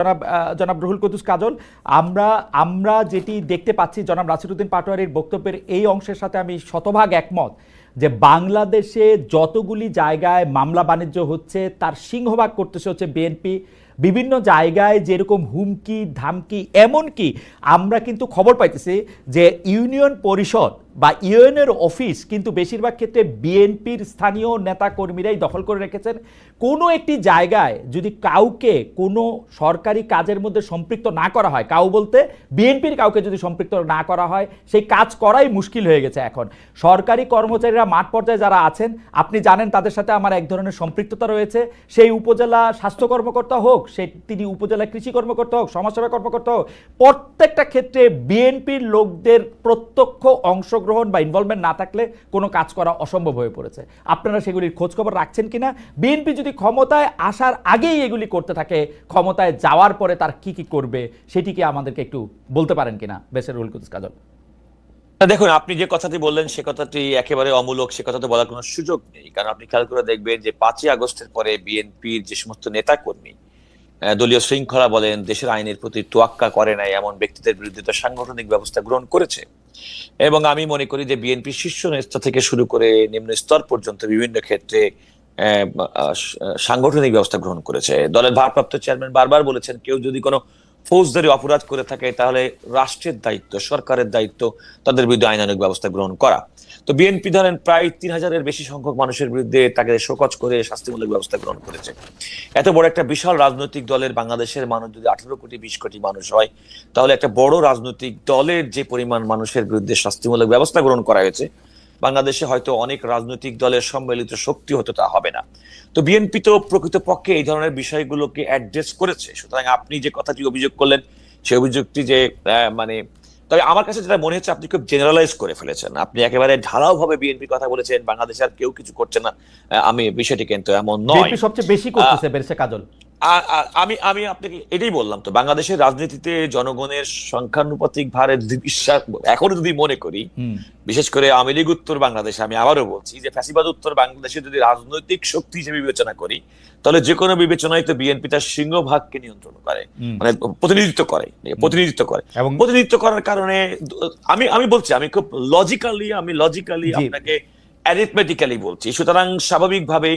জনাব জনাব রুহুল কুদ্দুস কাজল, আমরা আমরা যেটি দেখতে পাচ্ছি, জনাব রাসিরুদ্দিন পাটোয়ারির বক্তব্যের এই অংশের সাথে আমি শতভাগ একমত যে বাংলাদেশে যতগুলি জায়গায় মামলা বাণিজ্য হচ্ছে, তার সিংহভাগ করতেছে হচ্ছে বিএনপি বিভিন্ন জায়গায় যেরকম হুমকি, ধামকি, এমনকি আমরা কিন্তু খবর পাইতেছি যে ইউনিয়ন পরিষদ বা ইউএনের অফিস কিন্তু বেশিরভাগ ক্ষেত্রে বিএনপির স্থানীয় নেতা কর্মীরাই দখল করে রেখেছেন। কোনো একটি জায়গায় যদি কাউকে কোনো সরকারি কাজের মধ্যে সম্পৃক্ত না করা হয়, কাউ বলতে বিএনপির কাউকে যদি সম্পৃক্ত না করা হয়, সেই কাজ করাই মুশকিল হয়ে গেছে এখন। সরকারি কর্মচারীরা মাঠ পর্যায়ে যারা আছেন, আপনি জানেন তাদের সাথে আমার এক ধরনের সম্পৃক্ততা রয়েছে। সেই উপজেলা স্বাস্থ্য কর্মকর্তা হোক, সে তিনি উপজেলা কৃষি কর্মকর্তা হোক, সমাজসেবা কর্মকর্তা হোক, প্রত্যেকটা ক্ষেত্রে বিএনপির লোকদের প্রত্যক্ষ অংশগ্রহণ বা ইনভলভমেন্ট না থাকলে কোনো কাজ করা অসম্ভব হয়ে পড়েছে। আপনারা সেগুলির খোঁজ খবর রাখছেন কিনা? বিএনপি যদি ক্ষমতায় আসার আগেই এগুলি করতে থাকে, ক্ষমতায় যাওয়ার পরে তার কি কি করবে সেটিকে আমাদেরকে একটু বলতে পারেন কিনা? বেসের রুল কুদ্দুস কাজল। দেখুন, আপনি যে কথাটি বললেন সে কথাটি একেবারে অমূলক, সে কথা তো বলার কোনো সুযোগ নেই। কারণ আপনি খেয়াল করে দেখবেন যে পাঁচই আগস্টের পরে বিএনপির যে সমস্ত নেতা কর্মী দলীয় শৃঙ্খলা বলেন, দেশের আইনের প্রতি তোয়াক্কা করে নাই, এমন ব্যক্তিদের বিরুদ্ধে তো সাংগঠনিক ব্যবস্থা গ্রহণ করেছে। এবং আমি মনে করি যে বিএনপি শীর্ষ নেতা থেকে শুরু করে নিম্ন স্তর পর্যন্ত বিভিন্ন ক্ষেত্রে সাংগঠনিক ব্যবস্থা গ্রহণ করেছে। দলের ভারপ্রাপ্ত চেয়ারম্যান বারবার বলেছেন, কেউ যদি কোনো ফৌজদারি অপরাধ করে থাকে, তাহলে রাষ্ট্রের দায়িত্ব, সরকারের দায়িত্ব, তাদের বিরুদ্ধে আইনানুগ ব্যবস্থা গ্রহণ করা। তো বিএনপি ধরেন প্রায় তিন হাজারের বেশি সংখ্যক মানুষের বিরুদ্ধে তাকে শোকজ করে শাস্তিমূলক ব্যবস্থা গ্রহণ করেছে। এত বড় একটা বিশাল রাজনৈতিক দলের বাংলাদেশের মানুষ যদি আঠারো কোটি, বিশ কোটি মানুষ হয়, তাহলে একটা বড় রাজনৈতিক দলের যে পরিমাণ মানুষের বিরুদ্ধে শাস্তিমূলক ব্যবস্থা গ্রহণ করা হয়েছে বাংলাদেশে হয়তো অনেক রাজনৈতিক দলের সম্মিলিত শক্তি হতে তা হবে না। তো বিএনপি তো প্রকৃতপক্ষে এই ধরনের বিষয়গুলোকে অ্যাড্রেস করেছে। সুতরাং আপনি যে কথাটি অভিযোগ করলেন সেই অভিযোগটি যে আহ, মানে তবে আমার কাছে যেটা মনে হচ্ছে আপনি খুব জেনারেলাইজ করে ফেলেছেন। আপনি একেবারে ঢালাও ভাবে বিএনপি কথা বলেছেন বাংলাদেশে আর কেউ কিছু করছে না। আমি বিষয়টি কিন্তু এমন নয়। সবচেয়ে বেশি করতেছে বেসে কাজল। আমি আমি আপনাকে এটাই বললাম তো বাংলাদেশের রাজনীতিতে জনগণের সংখ্যানুপাতিক ভারে যদি বিশ্বাস এখনও যদি মনে করি বিশেষ করে আওয়ামী লীগ উত্তর বাংলাদেশে আমি আবারও বলছি যে ফ্যাসিবাদ উত্তর বাংলাদেশে যদি রাজনৈতিক শক্তি হিসেবে বিবেচনা করি তাহলে যে কোনো বিবেচনায় তো বিএনপি তার সিংহভাগকে নিয়ন্ত্রণ করে মানে প্রতিনিধিত্ব করে প্রতিনিধিত্ব করে। এবং প্রতিনিধিত্ব করার কারণে আমি আমি বলছি আমি খুব লজিক্যালি আমি লজিক্যালি আপনাকে অ্যারিথমেটিক্যালি বলছি। সুতরাং স্বাভাবিকভাবে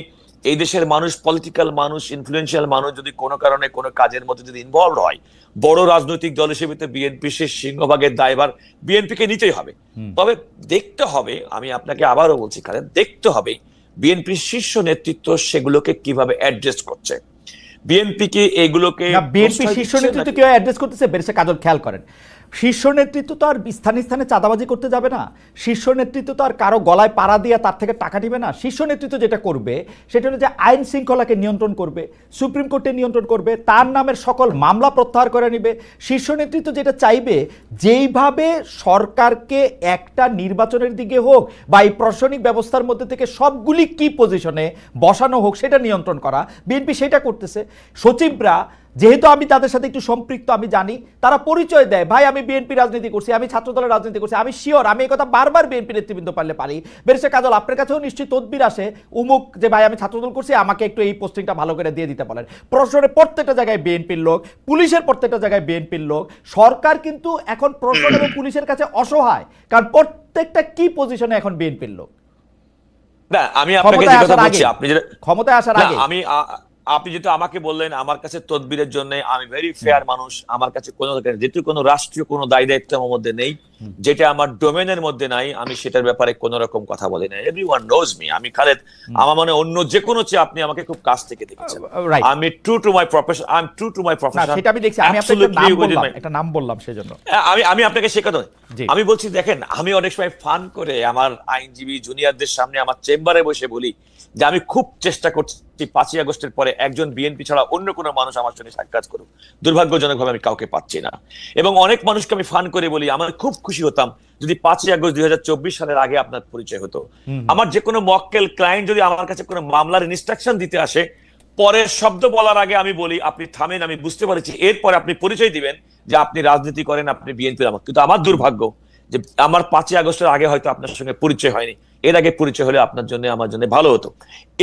এই দেশের মানুষ পলিটিক্যাল মানুষ ইনফ্লুয়েন্সিয়াল মানুষ যদি কোনো কারণে কোনো কাজের মধ্যে যদি ইনভলভ হয় বড় রাজনৈতিক দল হিসেবে তো বিএনপি সে সিংহভাগের দায়ভার বিএনপিকে নিতেই হবে। তবে দেখতে হবে আমি আপনাকে আবারও বলছি কারণ দেখতে হবে বিএনপির শীর্ষ নেতৃত্ব সেগুলোকে কীভাবে অ্যাড্রেস করছে। বিএনপি কি এগুলোকে বিএনপি শীর্ষ নেতৃত্ব? কেউ অ্যাড্রেস করতেছে বেরেসে কাজল খেয়াল করেন। শীর্ষ নেতৃত্ব তো আর স্থানে স্থানে চাঁদাবাজি করতে যাবে না। শীর্ষ নেতৃত্ব তো আর কারও গলায় পাড়া দিয়ে তার থেকে টাকা নিবে না। শীর্ষ নেতৃত্ব যেটা করবে, সেটা হলো যে আইন শৃঙ্খলাকে নিয়ন্ত্রণ করবে, সুপ্রিম কোর্টে নিয়ন্ত্রণ করবে, তার নামের সকল মামলা প্রত্যাহার করে নেবে। শীর্ষ নেতৃত্ব যেটা চাইবে, যেইভাবে সরকারকে একটা নির্বাচনের দিকে হোক বা এই প্রশাসনিক ব্যবস্থার মধ্যে থেকে সবগুলি কি পজিশনে বসানো হোক, সেটা নিয়ন্ত্রণ করা। বিএনপি সেটা করতেছে। সচিবরা যেহেতু আমি তাদের সাথে একটু সম্পৃক্ত আমি জানি। তারা পরিচয় দেয় ভাই আমি বিএনপি রাজনীতি করছি আমি ছাত্রদলের রাজনীতি করছি আমি শিওর আমি এই কথা বারবার বিএনপি নেতৃবৃন্দ পারলে পারি। বেরেছে কাজল আপনার কাছেও নিশ্চয়ই তদবির আসে উমুক যে ভাই আমি ছাত্রদল করছি আমাকে একটু এই পোস্টিংটা ভালো করে দিয়ে দিতে বলেন। প্রশ্নের প্রত্যেকটা জায়গায় বিএনপির লোক পুলিশের প্রত্যেকটা জায়গায় বিএনপির লোক। সরকার কিন্তু এখন প্রশ্ন এবং পুলিশের কাছে অসহায় কারণ প্রত্যেকটা কি পজিশনে এখন বিএনপির লোক? না আমি আপনাকে ক্ষমতায় যে কথা আসার বলছি আগে আপনি যেটা ক্ষমতায় আসার আগে। আমি আপনি যেহেতু আমাকে বললেন আমার কাছে তদবিরের জন্য আমি ভেরি ফেয়ার মানুষ আমার কাছে কোনো যেহেতু কোনো রাষ্ট্রীয় কোনো দায় দায়িত্ব আমার মধ্যে নেই। যেটা আমার ডোমেনের মধ্যে নাই আমি সেটার ব্যাপারে কোনো রকম কথা বলি না এভরি ওয়ান নোজ মি আমি খালেদ আমার মনে অন্য যে কোনো চেয়ে আপনি আমাকে খুব কাছ থেকে দেখেছেন। আমি true to my profession I am true to my profession সেটা আমি দেখছি। আমি আপনাকে একটা নাম বললাম একটা নাম বললাম সেজন্য। আমি আমি আপনাকে শেখাতে জি। আমি বলছি দেখেন আমি অনেক সময় ফান করে আমার আইনজীবী জুনিয়রদের সামনে আমার চেম্বারে বসে বলি যে আমি খুব চেষ্টা করছি পাঁচই আগস্টের পরে একজন বিএনপি ছাড়া অন্য কোনো মানুষ আমার সঙ্গে সাক্ষাৎ করুক। দুর্ভাগ্যজনকভাবে আমি কাউকে পাচ্ছি না। এবং অনেক মানুষকে আমি ফান করে বলি আমার খুব খুশি হতাম যদি পাঁচই আগস্ট দুই হাজার চব্বিশ সালের আগে আপনার পরিচয় হতো। আমার যে কোনো মক্কেল ক্লায়েন্ট যদি আমার কাছে কোনো মামলার ইনস্ট্রাকশন দিতে আসে পরের শব্দ বলার আগে আমি বলি আপনি থামেন আমি বুঝতে পারছি। এরপরে আপনি পরিচয় দিবেন যে আপনি রাজনীতি করেন আপনি বিএনপির আমার কিন্তু আমার দুর্ভাগ্য যে আমার পাঁচই আগস্টের আগে হয়তো আপনার সঙ্গে পরিচয় হয়নি। এর আগে পরিচয় হলে আপনার জন্য আমার জন্য ভালো হতো।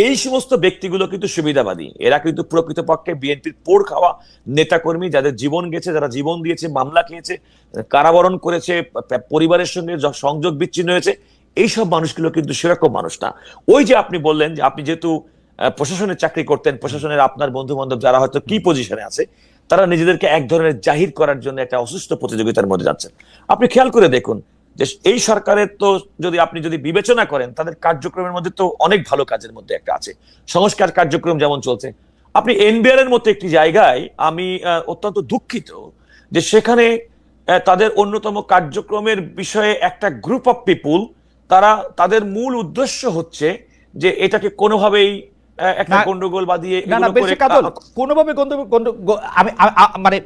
এই সমস্ত ব্যক্তিগুলো কিন্তু সুবিধাবাদী। এরা কিন্তু প্রকৃতপক্ষে বিএনপির পোড় খাওয়া নেতাকর্মী যাদের জীবন গেছে যারা জীবন দিয়েছে মামলা খেয়েছে কারাবরণ করেছে পরিবারের সঙ্গে সংযোগ বিচ্ছিন্ন হয়েছে এইসব মানুষগুলো কিন্তু সেরকম মানুষ না। ওই যে আপনি বললেন যে আপনি যেহেতু প্রশাসনের চাকরি করতেন প্রশাসনের আপনার বন্ধু বান্ধব যারা হয়তো কি পজিশনে আছে তারা নিজেদেরকে এক ধরনের জাহির করার জন্য একটা অসুস্থ প্রতিযোগিতার মধ্যে যাচ্ছেন। আপনি খেয়াল করে দেখুন যে এই সরকারের তো যদি আপনি যদি বিবেচনা করেন, তাদের কার্যক্রমের মধ্যে তো অনেক ভালো কাজের মধ্যে একটা আছে। সংস্কার কার্যক্রম যেমন চলছে। আপনি এনবিআর এর মতো একটি জায়গায় আমি অত্যন্ত দুঃখিত যে সেখানে তাদের অন্যতম কার্যক্রমের বিষয়ে একটা গ্রুপ অফ পিপুল তারা, তাদের মূল উদ্দেশ্য হচ্ছে যে এটাকে কোনোভাবেই একটা গন্ডগোল বা দিয়ে না না বেশি কাজল কোনোভাবে গন্ধ- আমি মানে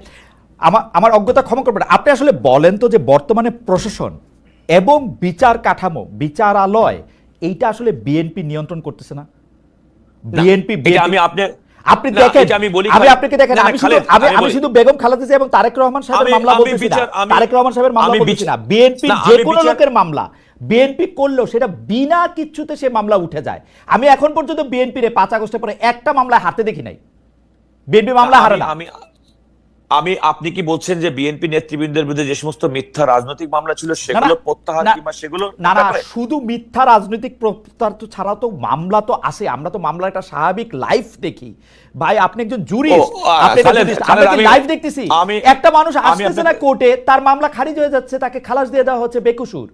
আমার আমার অজ্ঞতা ক্ষমা করবেন আপনি আসলে বলেন তো যে বর্তমানে প্রশাসন এবং বিচার কাঠামো বিচারালয় এইটা আসলে বিএনপি নিয়ন্ত্রণ করতেছে না? বিএনপি আমি আপনি আপনি দেখেন আমি বলি আমি আপনাকে দেখেন আমি শুধু আমি। শুধু বেগম খালেদা জিয়া এবং তারেক রহমান সাহেবের মামলা বলতেছি না। তারেক রহমান সাহেবের মামলা বলতেছি না। বিএনপি যে কোনো লোকের মামলা বিএনপি করলেও সেটা বিনা কিচ্ছুতে সে মামলা উঠে যায়। আমি এখন পর্যন্ত বিএনপির পাঁচ আগস্টের পরে একটা মামলা হাতে দেখি নাই। বিএনপি মামলা হারে না। আমি আমি আপনি কি বলছেন যে বিএনপি নেতৃবৃন্দের বিরুদ্ধে যে সমস্ত মিথ্যা রাজনৈতিক মামলা ছিল সেগুলো প্রত্যাহার কিংবা সেগুলো না না শুধু মিথ্যা রাজনৈতিক প্রত্যাহার তো ছাড়া তো মামলা তো আছে। আমরা তো মামলার একটা স্বাভাবিক লাইফ দেখি। ভাই আপনি একজন জুরিস্ট আপনি লাইভ দেখতেছি একটা মানুষ আসতেছে না কোর্টে তার মামলা খারিজ হয়ে যাচ্ছে তাকে খালাস দিয়ে দেওয়া হচ্ছে বেকুসুর।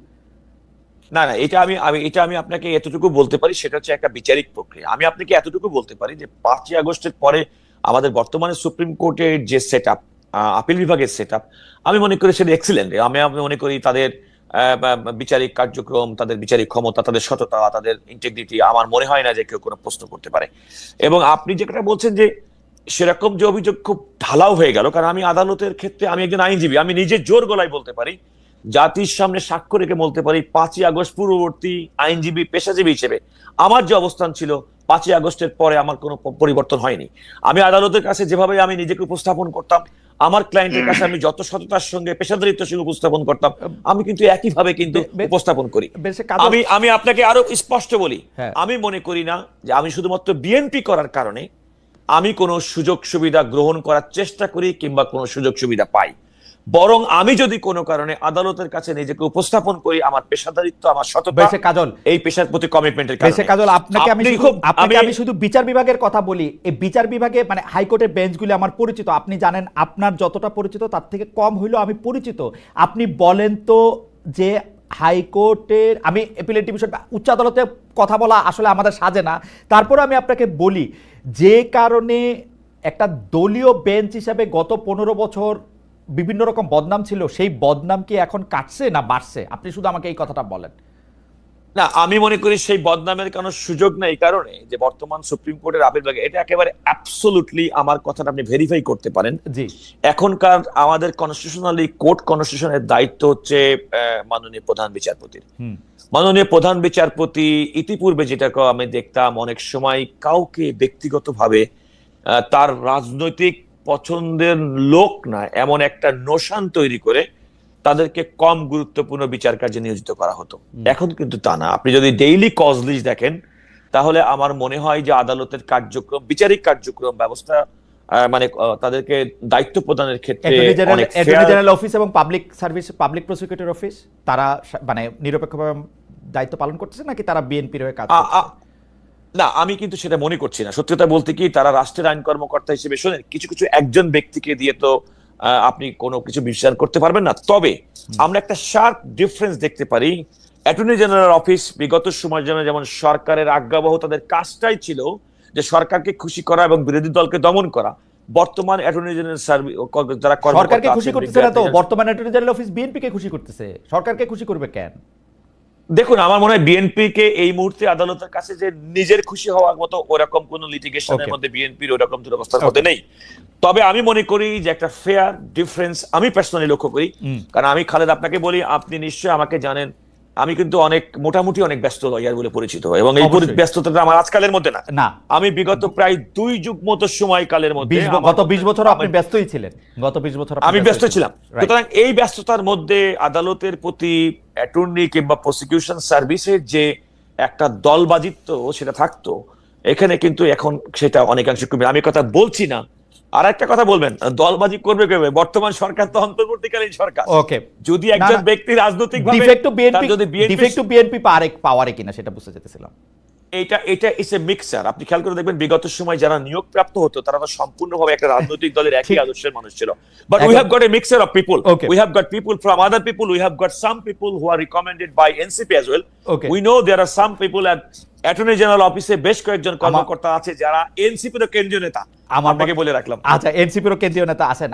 না না এটা আমি আমি এটা আমি আপনাকে এতটুকু বলতে পারি সেটা হচ্ছে একটা বিচারিক প্রক্রিয়া। আমি আপনাকে এতটুকু বলতে পারি যে পাঁচই আগস্টের পরে আমাদের বর্তমানে সুপ্রিম কোর্টের যে সেট আপ আপিল বিভাগের সেট আমি মনে করি সেটা এক্সিলেন্ট আমি আমি মনে করি তাদের বিচারিক কার্যক্রম, তাদের বিচারিক ক্ষমতা, তাদের সততা, তাদের ইন্টেগ্রিটি আমার মনে হয় না যে কেউ কোনো প্রশ্ন করতে পারে। এবং আপনি যেটা বলছেন যে সেরকম যে অভিযোগ খুব ঢালাও হয়ে গেল, কারণ আমি আদালতের ক্ষেত্রে আমি একজন আইনজীবী, আমি নিজে জোর গলায় বলতে পারি, জাতির সামনে সাক্ষ্য রেখে বলতে পারি, পাঁচই আগস্ট পূর্ববর্তী আইনজীবী, পেশাজীবী হিসেবে আমার যে অবস্থান ছিল পাঁচই আগস্টের পরে আমার কোনো পরিবর্তন হয়নি। আমি আদালতের কাছে যেভাবে আমি নিজেকে উপস্থাপন করতাম আমার ক্লায়েন্টের কাছে আমি যত সততার সঙ্গে পেশাদারিত্বের সঙ্গে উপস্থাপন করতাম আমি কিন্তু একইভাবে কিন্তু উপস্থাপন করি। আমি আমি আপনাকে আরও স্পষ্ট বলি হ্যাঁ। আমি মনে করি না যে আমি শুধুমাত্র বিএনপি করার কারণে আমি কোনো সুযোগ সুবিধা গ্রহণ করার চেষ্টা করি কিংবা কোনো সুযোগ সুবিধা পাই। বরং আমি যদি কোনো কারণে আদালতের কাছে নিজেকে উপস্থাপন করি আমার পেশাদারিত্ব আমার সততা বেশে কাজল। এই পেশার প্রতি কমিটমেন্টের কারণে। কাজল আপনাকে আমি আপনাকে আমি- আমি শুধু বিচার বিভাগের কথা বলি। এই বিচার বিভাগে মানে হাইকোর্টের বেঞ্চগুলি আমার পরিচিত। আপনি জানেন আপনার যতটা পরিচিত তার থেকে কম হইলেও আমি পরিচিত। আপনি বলেন তো যে হাইকোর্টের আমি এপিলেট ডিভিশন উচ্চ আদালতে কথা বলা আসলে আমাদের সাজে না। তারপরে আমি আপনাকে বলি যে কারণে একটা দলীয় বেঞ্চ হিসাবে গত পনেরো বছর বিভিন্ন রকম বদনাম ছিল সেই বদনাম কি এখন কাটছে না বাড়ছে? আপনি শুধু আমাকে এই কথাটা বলেন। না আমি মনে করি সেই বদনামের কোনো সুযোগ নেই কারণে যে বর্তমান সুপ্রিম কোর্টের আপিল বিভাগে এটা একেবারে অ্যাবসোলুটলি আমার কথাটা আপনি ভেরিফাই করতে পারেন। জি। এখনকার আমাদের কনস্টিটিউশনালি কোর্ট কনস্টিটিউশনের দায়িত্ব হচ্ছে মাননীয় প্রধান বিচারপতির। হুম। মাননীয় প্রধান বিচারপতি ইতিপূর্বে যেটাকে আমি দেখতাম অনেক সময় কাউকে ব্যক্তিগতভাবে তার রাজনৈতিক পছন্দের লোক না এমন একটা নোশান তৈরি করে তাদেরকে কম গুরুত্বপূর্ণ বিচার কার্যে নিয়োজিত করা হতো। এখন কিন্তু তা না। আপনি যদি ডেইলি কজ লিস্ট দেখেন তাহলে আমার মনে হয় যে আদালতের কার্যক্রম বিচারিক কার্যক্রম ব্যবস্থা মানে তাদেরকে দায়িত্ব প্রদানের ক্ষেত্রে অ্যাটর্নি জেনারেল অফিস এবং public service public prosecutor office তারা মানে নিরপেক্ষভাবে দায়িত্ব পালন করতেছে নাকি তারা বিএনপির হয়ে কাজ না আমি কিন্তু সেটা মনে করছি না। সত্যি কথা বলতে কি তারা রাষ্ট্রের আইন কর্মকর্তা হিসেবে শোনেন কিছু কিছু একজন ব্যক্তিকে দিয়ে তো আপনি কোনো কিছু বিচার করতে পারবেন না। তবে আমরা একটা শার্প ডিফারেন্স দেখতে পারি। অ্যাটর্নি জেনারেল অফিস বিগত সময়ের জন্য যেমন সরকারের আজ্ঞাবহ তাদের কাজটাই ছিল যে সরকারকে খুশি করা এবং বিরোধী দলকে দমন করা। বর্তমান অ্যাটর্নি জেনারেল সার্ভিস যারা সরকারকে খুশি করতেছে না তো? বর্তমান অ্যাটর্নি জেনারেল অফিস বিএনপি কে খুশি করতেছে। সরকারকে খুশি করবে কেন? দেখুন আমার মনে হয় বিএনপি কে এই মুহূর্তে আদালতের কাছে যে নিজের খুশি হওয়ার মতো ওরকম কোন লিটিগেশনের. মধ্যে বিএনপির ওরকম দুরবস্থার মধ্যে নেই। তবে আমি মনে করি যে একটা ফেয়ার ডিফারেন্স আমি পার্সোনালি লক্ষ্য করি। কারণ আমি খালেদ আপনাকে বলি আপনি নিশ্চয়ই আমাকে জানেন আমি কিন্তু অনেক মোটামুটি অনেক ব্যস্ত লয়ার বলে পরিচিত। এবং এই। ব্যস্ততাটা আমার আজকালের মধ্যে না। না। আমি বিগত প্রায় দুই যুগ মতো সময়কালের মধ্যে গত বিশ বছর আপনি ব্যস্তই ছিলেন। গত বিশ বছর আমি ব্যস্ত ছিলাম। সুতরাং এই ব্যস্ততার মধ্যে আদালতের প্রতি অ্যাটর্নি কিংবা প্রসিকিউশন সার্ভিসের যে একটা দলবাজিত্ব সেটা থাকতো। এখানে কিন্তু এখন সেটা অনেকাংশ কমে আমি কথা বলছি না। আর একটা কথা বলবেন দলবাজি করবে কেবে বর্তমান সরকার তো অন্তর্বর্তীকালীন সরকার। ওকে যদি একজন ব্যক্তি রাজনৈতিক ডিফেক্ট টু বিএনপি যদি ডিফেক্ট টু বিএনপি পারে পাওয়ারে কিনা সেটা বুঝতে চেয়েছিলাম। এটা এটা ইস এ মিক্সার আপনি খেয়াল করে দেখবেন বিগত সময় যারা নিয়োগ প্রাপ্ত হতো তারা তো সম্পূর্ণভাবে একটা রাজনৈতিক দলের একই আদর্শের মানুষ ছিল। But we have got a mixer of people we have got people from other people we have got some people who are recommended by NCP as well we know there are some people at attorney general অফিসে বেশ কয়েকজন কর্মকর্তা আছে যারা NCP কেন্দ্রীয় নেতা। আপনাকে বলে রাখলাম। আচ্ছা এনসিপির কেন্দ্রীয় নেতা আছেন।